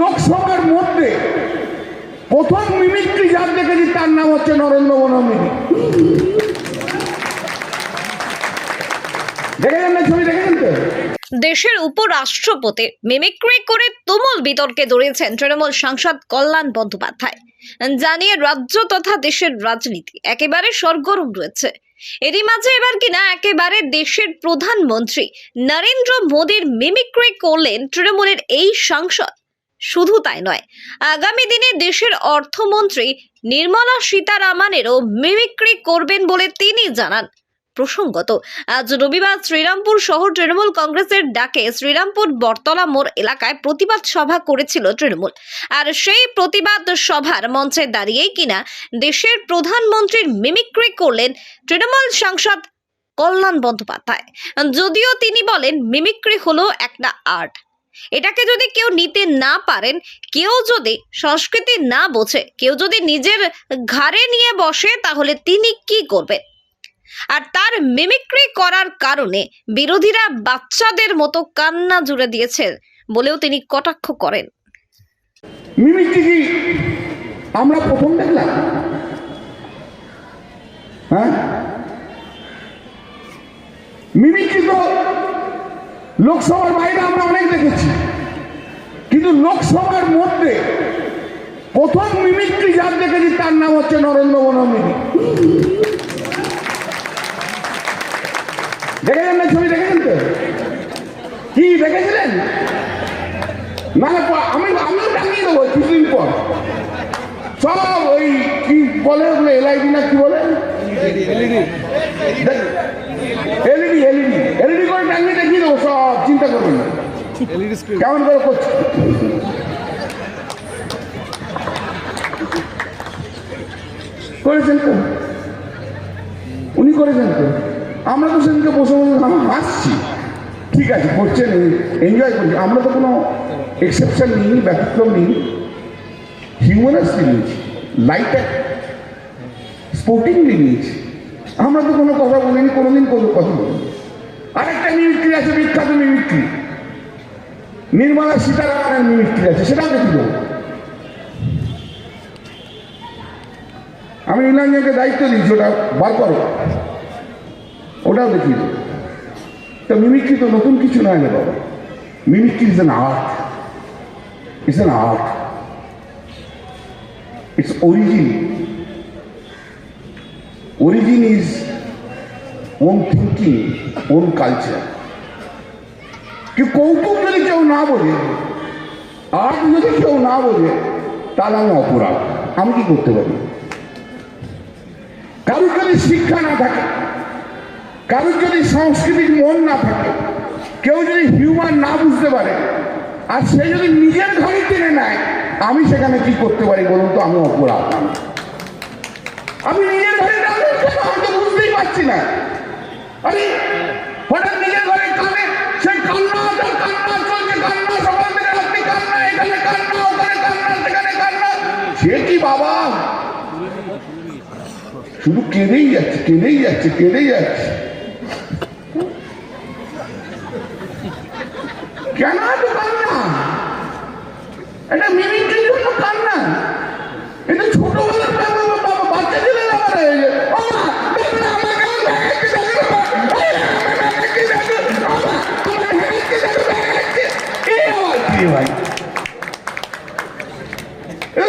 লোকসভার মধ্যে প্রথম মিমিক্রি যার দেখেছি তার নাম হচ্ছে নরেন্দ্র মোদী দেখেছেন না ছবি দেখেছেন তো? দেশের উপরাষ্ট্রপতি মিমিক্রি করে তুমুল বিতর্কে দৌড়িয়েছেন তৃণমূল সাংসদ কল্যাণ বন্দ্যোপাধ্যায়। জানিয়ে রাজ্য তথা দেশের রাজনীতি একেবারে সরগরম রয়েছে। এরই মাঝে এবার কিনা একেবারে দেশের প্রধানমন্ত্রী নরেন্দ্র মোদীর মিমিক্রি করলেন তৃণমূলের এই সাংসদ। শুধু তাই নয়, আগামী দিনে দেশের অর্থমন্ত্রী নির্মলা সীতারামানেরও মিমিক্রি করবেন বলে তিনি জানান। প্রসঙ্গত, আজ রবিবার শ্রীরামপুর শহর তৃণমূল কংগ্রেসের ডাকে শ্রীরামপুর বটতলা মোড় এলাকায় প্রতিবাদ সভা করেছিল তৃণমূল। আর সেই প্রতিবাদ সভার মঞ্চে দাঁড়িয়েই কিনা দেশের প্রধানমন্ত্রীর মিমিক্রি করলেন তৃণমূল সাংসদ কল্যাণ বন্দ্যোপাধ্যায়। যদিও তিনি বলেন মিমিক্রি হলো একটা আর্ট এটাকে যদি কেউ নিতে না পারেন, কেউ যদি সংস্কৃতি না বোঝে, কেউ যদি নিজের ঘাড়ে নিয়ে বসে, তাহলে তিনি কি করবেন? আর তার মিমিক্রি করার কারণে বিরোধীরা বাচ্চাদের মতো কান্না জুড়ে দিয়েছেন বলেও তিনি কটাক্ষ করেন। মিমিক্রি আমরা প্রথম দেখলাম। হ্যাঁ? মিমিক্রি তো লোকসভার বাইরে আমরা কিন্তু লোকসভার মধ্যে প্রথম মিমিক্রি যার দেখেছি তার নাম হচ্ছে নরেন্দ্র মোদী দেখেছেন না ছবি দেখেছেন তো? কি দেখেছিলেন? না না প- আমি আমিও টাঙিয়ে দেবো কিছুদিন পর। সব ওই কি বলে ওগুলো এলআইডি না কি বলে? এলইডি এলইডি এলইডি করে টাঙিয়ে দেখিয়ে দেবো সব চিন্তা করবেন না। কেমন করে করছে? করেছেন তো? উনি করেছেন তো? আমরা তো সেদিনকে বসে বসে আমরা হাসছি। ঠিক আছে করছেন এনজয় করছি। আমরা তো কোনো এক্সেপশন নিই ব্যতিক্রম নিই হিউম্যানাসলি নিয়েছি লাইট স্পোর্টিংলি নিয়েছি। আমরা তো কোনো কথা বলিনি কোনোদিন কোনো কথা বলিনি। আরেকটা মিমিক্রি আছে বিখ্যাত মিমিক্রি। নির্মলা সীতারামনের মিনিস্ট্রি আছে সেটাও দেখি দেবো আমি নীলাঞ্জনকে দায়িত্ব দিয়েছি, ওটা বার করো। ওটাও দেখি তো মিমিক্রি তো নতুন কিছু নয় না বাবা। Mimicry is an art it's an art it's origin origin is own thinking own culture কি কৌতুক যদি কেউ না বোঝে আর্ট যদি কেউ না বোঝে তাহলে আমি অপরাধ আমি কি করতে পারি কারুর যদি শিক্ষা না থাকে কারোর যদি সাংস্কৃতিক মন না থাকে কেউ যদি হিউম্যান না বুঝতে পারে আর সে যদি নিজের ঘরে টেনে নেয় আমি সেখানে কি করতে পারি বলুন তো আমি অপরাধ আমি নিজের ঘরে আমি তো বুঝতেই পারছি না আরে সে কি বাবা শুধু কেঁদেই যাচ্ছে কেঁদেই যাচ্ছে কেঁদেই যাচ্ছে কেন এত কান্না এটা মিমিক্রির জন্য কান্না এটা ছোটবেলার বাচ্চা ছেলে হয়ে ও মা, বাবা, আমার কেমন দেখাচ্ছে, দেখো বাবা। এই, আমার দেখাচ্ছে, দেখো, বাবা, আমার দেখাচ্ছে, দেখো, দেখাচ্ছে। এই আবার কি ভাই এটা